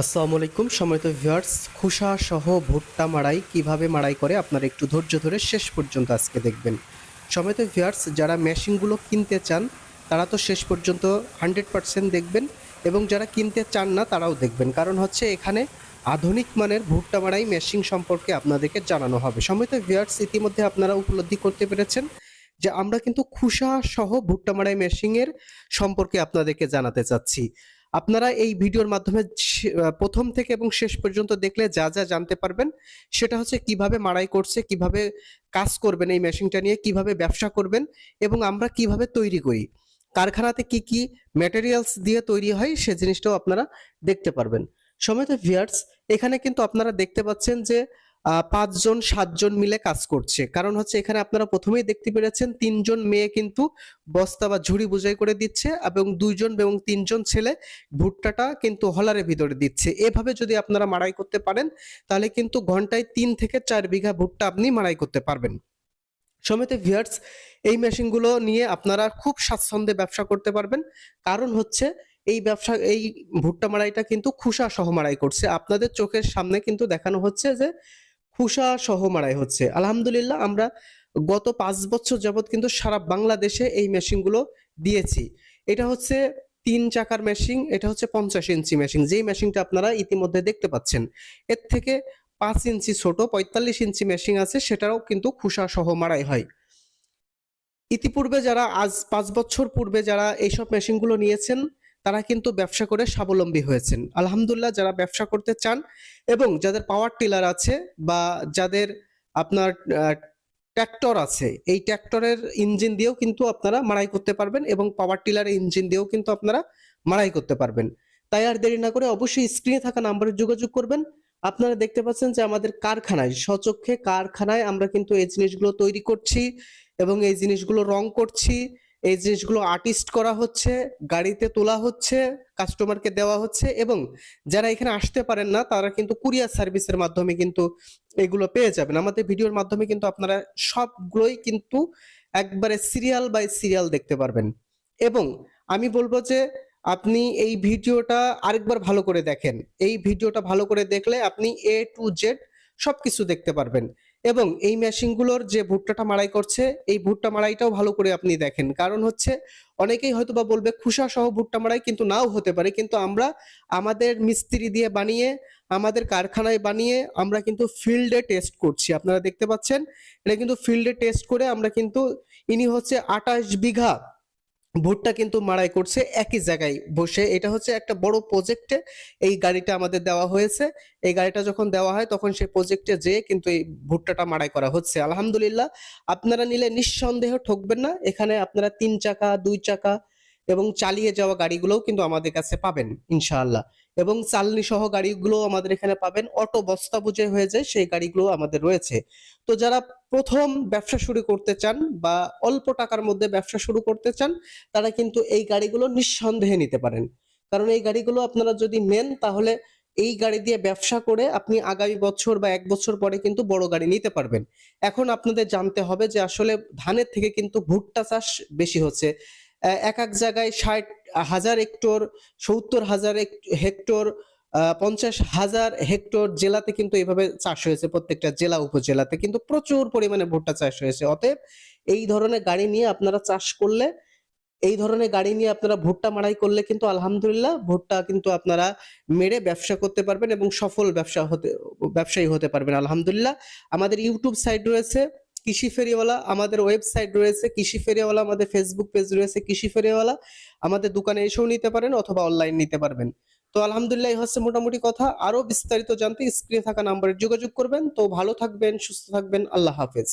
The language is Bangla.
আসসালামু আলাইকুম সময়ত ভিউয়ার্স খুসা সহ ভুট্টা মাড়াই কীভাবে মাড়াই করে আপনারা একটু ধৈর্য ধরে শেষ পর্যন্ত আজকে দেখবেন। সময়ত ভিউয়ার্স যারা মেশিনগুলো কিনতে চান, তারা তো শেষ পর্যন্ত হান্ড্রেড পার্সেন্ট দেখবেন এবং যারা কিনতে চান না, তারাও দেখবেন। কারণ হচ্ছে এখানে আধুনিক মানের ভুট্টা মাড়াই মেশিন সম্পর্কে আপনাদেরকে জানানো হবে। সময়ত ভিউয়ার্স ইতিমধ্যে আপনারা উপলব্ধি করতে পেরেছেন যে আমরা কিন্তু খুসা সহ ভুট্টা মাড়াই মেশিনের সম্পর্কে আপনাদেরকে জানাতে চাচ্ছি। আপনারা এই ভিডিওর মাধ্যমে প্রথম থেকে এবং শেষ পর্যন্ত দেখলে যা যা জানতে পারবেন, সেটা হচ্ছে কীভাবে মাড়াই করছে, কীভাবে কাজ করবেন এই মেশিনটা নিয়ে, কীভাবে ব্যবসা করবেন এবং আমরা কীভাবে তৈরি করি। কারখানাতে কি কি ম্যাটেরিয়ালস দিয়ে তৈরি হয়, সে জিনিসটাও আপনারা দেখতে পারবেন। সমেত ভিয়ার্স এখানে কিন্তু আপনারা দেখতে পাচ্ছেন যে পাঁচজন, সাতজন মিলে কাজ করছে। কারণ হচ্ছে এখানে আপনারা প্রথমেই দেখতে পেরেছেন, তিনজন মেয়ে কিন্তু বস্তা বা ঝুড়ি বোঝাই করে দিচ্ছে এবং দুইজন এবং তিনজন ছেলে ভুট্টাটা কিন্তু হলারের ভিতরে দিচ্ছে। এভাবে যদি আপনারা মাড়াই করতে পারেন, তাহলে কিন্তু ঘন্টায় তিন থেকে চার বিঘা ভুট্টা আপনি মাড়াই করতে পারবেন। সমেত ভিয়ার্স এই মেশিনগুলো নিয়ে আপনারা খুব স্বাচ্ছন্দ্যে ব্যবসা করতে পারবেন। কারণ হচ্ছে এই ব্যবসা, এই ভুট্টা মাড়াইটা কিন্তু খুসা সহ মাড়াই করছে। আপনাদের চোখের সামনে কিন্তু দেখানো হচ্ছে যে খুসা সহ মারাই হচ্ছে। আলহামদুলিল্লাহ, আমরা গত পাঁচ বছর যাবত কিন্তু সারা বাংলাদেশে এই মেশিনগুলো দিয়েছি। এটা হচ্ছে তিন চাকার মেশিন এটা হচ্ছে পঞ্চাশ ইঞ্চি মেশিন যেই মেশিনটা আপনারা ইতিমধ্যে দেখতে পাচ্ছেন, এর থেকে পাঁচ ইঞ্চি ছোট, পঁয়তাল্লিশ ইঞ্চি মেশিন আছে, সেটাও কিন্তু খুসা সহ মারাই হয়। ইতিপূর্বে যারা, আজ পাঁচ বছর পূর্বে যারা এইসব মেশিনগুলো নিয়েছেন তারা কিন্তু ব্যবসা করে স্বাবলম্বী হয়েছেন। আলহামদুলিল্লাহ যারা ব্যবসা করতে চান এবং যাদের পাওয়ার টিলার আছে বা যাদের আপনার ট্র্যাক্টর আছে, এই ট্র্যাক্টরের ইঞ্জিন দিয়েও কিন্তু আপনারা মাড়াই করতে পারবেন এবং পাওয়ার টিলারের ইঞ্জিন দিয়েও কিন্তু আপনারা মাড়াই করতে পারবেন। তাই আর দেরি না করে অবশ্যই স্ক্রিনে থাকা নাম্বারে যোগাযোগ করবেন। আপনারা দেখতে পাচ্ছেন যে আমাদের কারখানায় সচক্ষে কারখানায় আমরা কিন্তু এই জিনিসগুলো তৈরি করছি এবং এই জিনিসগুলো রং করছি। এই জিনিসগুলো আর্টিস্ট করা হচ্ছে, গাড়িতে তোলা হচ্ছে কাস্টমারকে দেওয়া হচ্ছে এবং যারা এখানে আসতে পারেন না, তারা কিন্তু কুরিয়ার সার্ভিসের মাধ্যমে কিন্তু এগুলো পেয়ে যাবেন। আমাদের ভিডিওর মাধ্যমে কিন্তু আপনারা সবগুলোই কিন্তু একবারে সিরিয়াল বাই সিরিয়াল দেখতে পারবেন। এবং আমি বলব যে আপনি এই ভিডিওটা আরেকবার ভালো করে দেখেন। এই ভিডিওটা ভালো করে দেখলে আপনি এ টু জেড সবকিছু দেখতে পারবেন। এবং এই মেশিনগুলোর যে ভুট্টাটা মাড়াই করছে, এই ভুট্টা মাড়াইটাও ভালো করে আপনি দেখেন। কারণ হচ্ছে, অনেকেই হয়তো বা বলবে, খুসা সহ ভুট্টা মারাই কিন্তু নাও হতে পারে। কিন্তু আমরা আমাদের মিস্ত্রি দিয়ে বানিয়ে, আমাদের কারখানায় বানিয়ে আমরা কিন্তু ফিল্ডে টেস্ট করছি। আপনারা দেখতে পাচ্ছেন, এটা কিন্তু ফিল্ডে টেস্ট করে আমরা কিন্তু, ইনি হচ্ছে আটাশ বিঘা ভুট্টা কিন্তু মাড়াই করছে একই জায়গায় বসে। এটা হচ্ছে একটা বড় প্রজেক্টে এই গাড়িটা আমাদের দেওয়া হয়েছে। এই গাড়িটা যখন দেওয়া হয় তখন সেই প্রজেক্টে যেয়ে কিন্তু এই ভুট্টাটা মাড়াই করা হচ্ছে। আলহামদুলিল্লাহ, আপনারা নিলে নিঃসন্দেহ ঠকবেন না। এখানে আপনারা তিন চাকা, দুই চাকা এবং চালিয়ে যাওয়া গাড়িগুলোও কিন্তু আমাদের কাছে পাবেন, ইনশাআল্লাহ। এবং চালনি সহ গাড়িগুলো আমাদের এখানে পাবেন। অটো বস্তা বুঝে হয়ে যায়, সেই গাড়িগুলো আমাদের রয়েছে। তো যারা প্রথম ব্যবসা শুরু করতে চান বা অল্প টাকার মধ্যে ব্যবসা শুরু করতে চান, তারা কিন্তু এই গাড়িগুলো নিঃসন্দেহে নিতে পারেন। কারণ এই গাড়িগুলো আপনারা যদি নেন, তাহলে এই গাড়ি দিয়ে ব্যবসা করে আপনি আগামী বছর বা এক বছর পরে কিন্তু বড় গাড়ি নিতে পারবেন। এখন আপনাদের জানতে হবে যে আসলে ধানের থেকে কিন্তু ভুট্টা চাষ বেশি হচ্ছে। এক এক জায়গায় ষাট হাজার হেক্টর, সত্তর হাজার হেক- হেক্টর পঞ্চাশ হাজার হেক্টর জেলাতে কিন্তু এইভাবে চাষ হয়েছে, প্রত্যেকটা জেলা উপজেলাতে। কিন্তু প্রচুর পরিমাণে ভুট্টা চাষ হয়েছে। অতএব এই ধরনের গাড়ি নিয়ে আপনারা চাষ করলে, এই ধরনের গাড়ি নিয়ে আপনারা ভুট্টা মাড়াই করলে কিন্তু আলহামদুলিল্লাহ ভুট্টা কিন্তু আপনারা মেরে ব্যবসা করতে পারবেন এবং সফল ব্যবসা হতে, ব্যবসায়ী হতে পারবেন আলহামদুলিল্লাহ। আমাদের ইউটিউব সাইট রয়েছে, কৃষি ফেরিওয়ালা আমাদের ওয়েবসাইট রয়েছে, কৃষি ফেরিওয়ালা আমাদের ফেসবুক পেজ রয়েছে, কৃষি ফেরিওয়ালা আমাদের দোকানে এসেও নিতে পারেন অথবা অনলাইন নিতে পারবেন। তো আলহামদুলিল্লাহ হচ্ছে মোটামুটি কথা। আরও বিস্তারিত জানতে স্ক্রিনে থাকা নাম্বারে যোগাযোগ করবেন। তো ভালো থাকবেন, সুস্থ থাকবেন। আল্লাহ হাফেজ।